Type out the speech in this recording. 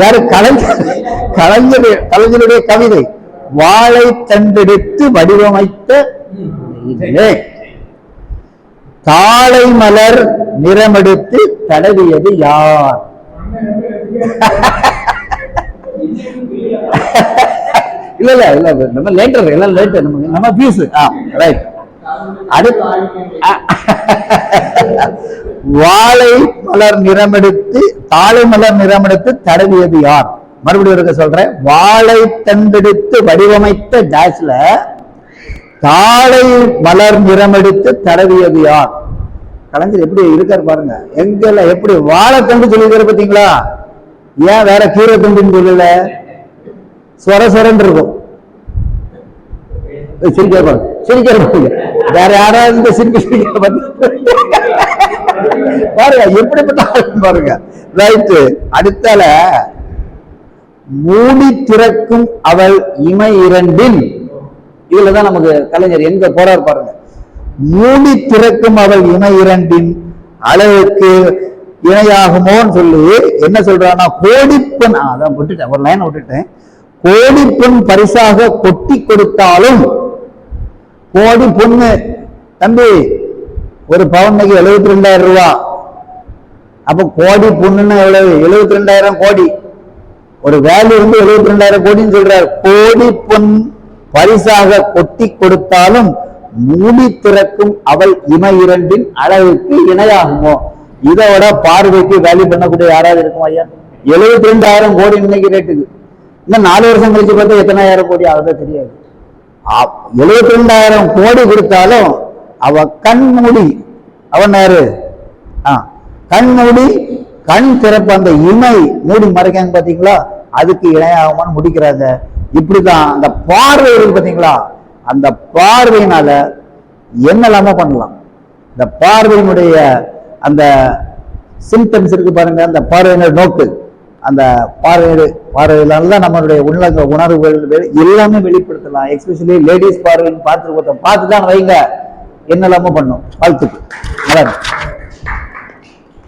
யாரு? கலைஞர் கலைஞர் கலைஞருடைய கவிதை. வாழை தண்டெடுத்து வடிவமைத்த இதே. மலர் நிறமெடுத்து தடவியது யார்? இல்ல இல்ல இல்ல நம்ம லேட்டர் எல்லாம் லேட்டர் நம்ம நம்ம பீஸ் ஆ ரைட் வாழை மலர் நிறமெடுத்து தாழை மலர் நிறமெடுத்து தடவியது யார்? மறுபடியும் இருக்க சொல்றேன். வாழை தண்டெடுத்து வடிவமைத்த டேஷ்ல தாழை மலர் நிறமெடுத்து தடவியது யார்? கலைஞர் எப்படி இருக்காரு பாருங்க. எங்கெல்லாம் எப்படி வாழை வாழைத்தண்டு சொல்லியிருக்காரு பாத்தீங்களா? ஏன் வேற கீரை தண்டுன்னு சொல்லல? சொர சொரன்னு இருக்கும். சிரிக்கிற பாருங்க சிரிக்கிற பாருங்க வேற யாராவது இந்த சிரிக்க சிரிக்க பாருங்க எப்படிப்பட்ட பாருங்க. ரைட்டு அடுத்தால மூடி திறக்கும் அவள் இமை இரண்டின். இதுலதான் நமக்கு கலைஞர் எங்க போறார் பாருங்க. மூடி திறக்கும் அவள் இமை இரண்டின் அளவுக்கு இணையாகுமோன்னு சொல்லி என்ன சொல்றான்னா கோடிப்பெண் அதான் விட்டுட்டேன் ஒரு லைன் விட்டுட்டேன். கோடிப்பெண் பரிசாக கொட்டி கொடுத்தாலும் கோடி பொண்ணு. தம்பி ஒரு பவுன்னைக்கு எழுபத்தி ரெண்டாயிரம் ரூபா. அப்போ கோடி பொண்ணுன்னா எவ்வளவு? எழுபத்தி ரெண்டாயிரம் கோடி. ஒரு வேல்யூ வந்து எழுபத்தி ரெண்டாயிரம் கோடின்னு சொல்றார். கோடி பொன் பரிசாக கொட்டி கொடுத்தாலும் மூடி திறக்கும் அவள் இமை இரண்டின் அளவுக்கு இணையாகுமோ? இதோட பார்வைக்கு வேல்யூ பண்ணக்கூடிய யாராவது இருக்கும் ஐயா? எழுபத்தி ரெண்டாயிரம் கோடி இன்னைக்கு ரேட்டுக்கு இன்னும் நாலு வருஷம் கழிச்சு பார்த்தா எத்தனாயிரம் கோடி ஆகுதோ தெரியாது. எழுபத்தி ரெண்டாயிரம் கோடி கொடுத்தாலும் அவ கண் மூடி அவன் யாரு? ஆ, கண் மூடி கண் திறப்பு அந்த இமை மூடி மறைக்காங்க பாத்தீங்களா? அதுக்கு இணையாகுமான்னு முடிக்கிறாங்க. இப்படிதான் அந்த பார்வை இருக்கு பாத்தீங்களா? அந்த பார்வையினால என்னெல்லாமோ பண்ணலாம்? இந்த பார்வையினுடைய அந்த சிம்டம்ஸ் இருக்கு பாருங்க அந்த பார்வையினர் நோக்கு. அந்த பார்வை பார்வையினால தான் நம்மளுடைய உள்ள உணர்வுகள் எல்லாமே வெளிப்படுத்தலாம். எஸ்பெஷலி லேடிஸ் பார்வையின் பார்த்து பார்த்து தான் வைங்க. என்னெல்லாமோ பண்ணும். வாழ்த்துக்கு நல்லா